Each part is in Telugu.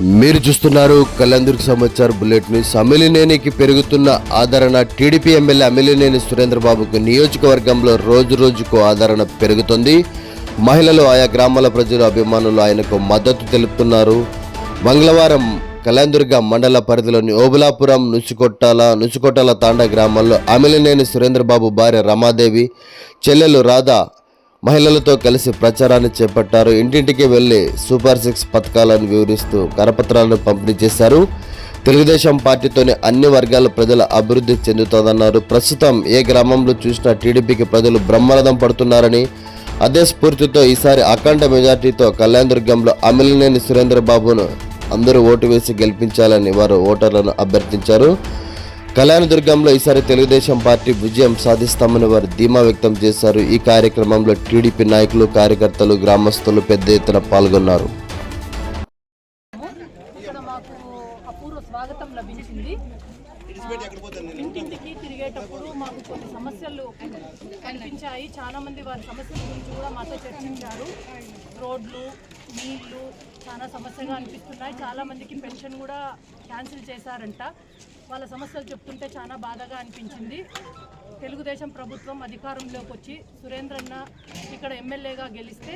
మీరు చూస్తున్నారు కళ్యాణదుర్గ సమాచార్ బుల్లెట్ న్యూస్. అమిలినేనికి పెరుగుతున్న ఆదరణ టీడీపీ ఎమ్మెల్యే అమిలినేని సురేంద్రబాబుకు నియోజకవర్గంలో రోజు రోజుకు ఆదరణ పెరుగుతుంది. మహిళలు ఆయా గ్రామాల ప్రజలు అభిమానులు ఆయనకు మద్దతు తెలుపుతున్నారు. మంగళవారం కళ్యాణదుర్గ మండల పరిధిలోని ఓబులాపురం నుసికొట్టాల నుసికొట్టాల తాండా గ్రామంలో అమిలినేని సురేంద్రబాబు భార్య రమాదేవి చెల్లెలు రాధా మహిళలతో కలిసి ప్రచారాన్ని చేపట్టారు. ఇంటింటికి వెళ్ళి సూపర్ సిక్స్ పథకాలను వివరిస్తూ కరపత్రాలను పంపిణీ చేశారు. తెలుగుదేశం పార్టీతోనే అన్ని వర్గాల ప్రజల అభివృద్ధి చెందుతుందన్నారు. ప్రస్తుతం ఏ గ్రామంలో చూసినా టీడీపీకి ప్రజలు బ్రహ్మరథం పడుతున్నారని అదే స్ఫూర్తితో ఈసారి అఖండ మెజార్టీతో కళ్యాణదుర్గంలో అమిలినేని సురేంద్రబాబును అందరూ ఓటు వేసి గెలిపించాలని వారు ఓటర్లను అభ్యర్థించారు. కళ్యాణదుర్గంలో ఈసారి తెలుగుదేశం పార్టీ విజయం సాధిస్తామని వారు ధీమా వ్యక్తం చేశారు. ఈ కార్యక్రమంలో టీడీపీ నాయకులు కార్యకర్తలు గ్రామస్తులు పెద్ద ఎత్తున పాల్గొన్నారు. అపూర్వ స్వాగతం లభించింది. ఇంటింటికి తిరిగేటప్పుడు మాకు కొన్ని సమస్యలు కనిపించాయి. చాలా మంది వారి సమస్యల గురించి కూడా మాతో చర్చించారు. రోడ్లు నీళ్ళు చాలా సమస్యగా అనిపిస్తున్నాయి. చాలా మందికి పెన్షన్ కూడా క్యాన్సిల్ చేశారంట. వాళ్ళ సమస్యలు చెప్తుంటే చాలా బాధగా అనిపించింది. తెలుగుదేశం ప్రభుత్వం అధికారంలోకి వచ్చి సురేంద్రన్న ఇక్కడ ఎమ్మెల్యేగా గెలిస్తే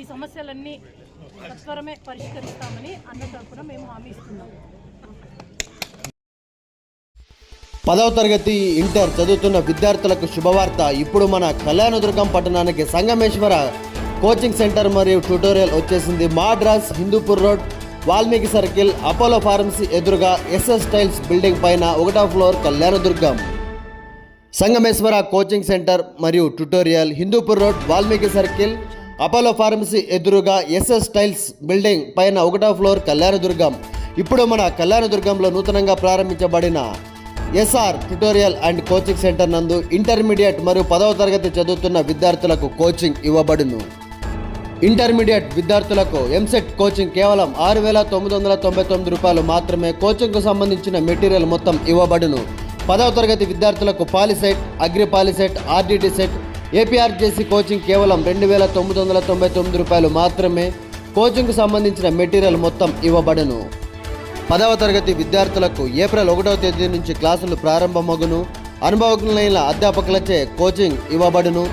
ఈ సమస్యలన్నీ సత్వరమే పరిష్కరిస్తామని అన్న తరపున మేము హామీ ఇస్తున్నాము పదవ తరగతి ఇంటర్ చదువుతున్న విద్యార్థులకు శుభవార్త. ఇప్పుడు మన కళ్యాణదుర్గం పట్టణానికి సంగమేశ్వర కోచింగ్ సెంటర్ మరియు ట్యూటోరియల్ వచ్చేసింది. Madras Hindupur road Valmiki circle Apollo pharmacy ఎదురుగా ఎస్ఎస్ టైల్స్ బిల్డింగ్ పైన ఒకటో floor Kalyanadurgam. Sangameshwara coaching centre మరియు tutorial Hindupur road Valmiki circle Apollo pharmacy ఎదురుగా ఎస్ఎస్ టైల్స్ బిల్డింగ్ పైన ఒకటో ఫ్లోర్ కళ్యాణదుర్గం. ఇప్పుడు మన కళ్యాణదుర్గంలో నూతనంగా ప్రారంభించబడిన SR tutorial and coaching centre నందు ఇంటర్మీడియట్ మరియు పదవ తరగతి చదువుతున్న విద్యార్థులకు కోచింగ్ ఇవ్వబడును. ఇంటర్మీడియట్ విద్యార్థులకు ఎంసెట్ కోచింగ్ కేవలం ఆరు వేల తొమ్మిది వందల తొంభై తొమ్మిది రూపాయలు మాత్రమే కోచింగ్కు సంబంధించిన మెటీరియల్ మొత్తం ఇవ్వబడును. పదవ తరగతి విద్యార్థులకు Polycet agri Polycet RDT CET APRJC coaching కేవలం రెండు వేల తొమ్మిది వందల తొంభై తొమ్మిది రూపాయలు మాత్రమే కోచింగ్కు సంబంధించిన మెటీరియల్ మొత్తం ఇవ్వబడును. పదవ తరగతి విద్యార్థులకు ఏప్రిల్ ఒకటవ తేదీ నుంచి క్లాసులు ప్రారంభమగును. అనుభవజ్ఞులైన అధ్యాపకులచే కోచింగ్ ఇవ్వబడును.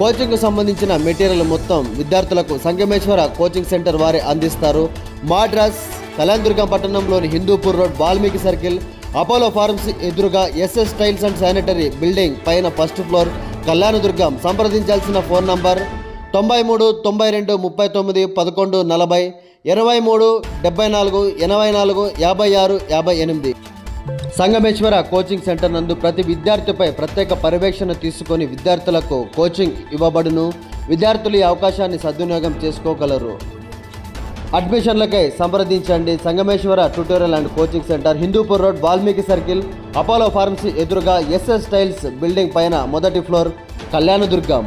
కోచింగ్కు సంబంధించిన మెటీరియల్ మొత్తం విద్యార్థులకు సంగమేశ్వర కోచింగ్ సెంటర్ వారే అందిస్తారు. మాడ్రాస్ కళ్యాణదుర్గం పట్టణంలోని Hindupur road Valmiki circle Apollo pharmacy ఎదురుగా SS tiles and sanitary building పైన ఫస్ట్ ఫ్లోర్ కళ్యాణదుర్గం సంప్రదించాల్సిన ఫోన్ నంబర్ తొంభై మూడు తొంభై రెండు ముప్పై తొమ్మిది పదకొండు నలభై ఇరవై మూడు డెబ్బై నాలుగు ఎనభై నాలుగు యాభై ఆరు యాభై ఎనిమిది. సంగమేశ్వర కోచింగ్ సెంటర్ నందు ప్రతి విద్యార్థిపై ప్రత్యేక పర్యవేక్షణ తీసుకొని విద్యార్థులకు కోచింగ్ ఇవ్వబడును. విద్యార్థులు ఈ అవకాశాన్ని సద్వినియోగం చేసుకోగలరు. అడ్మిషన్లకై సంప్రదించండి. Sangameshwara tutorial and coaching centre Hindupur road Valmiki circle Apollo pharmacy ఎదురుగా ఎస్ఎస్ టైల్స్ బిల్డింగ్ పైన మొదటి ఫ్లోర్ కళ్యాణదుర్గం.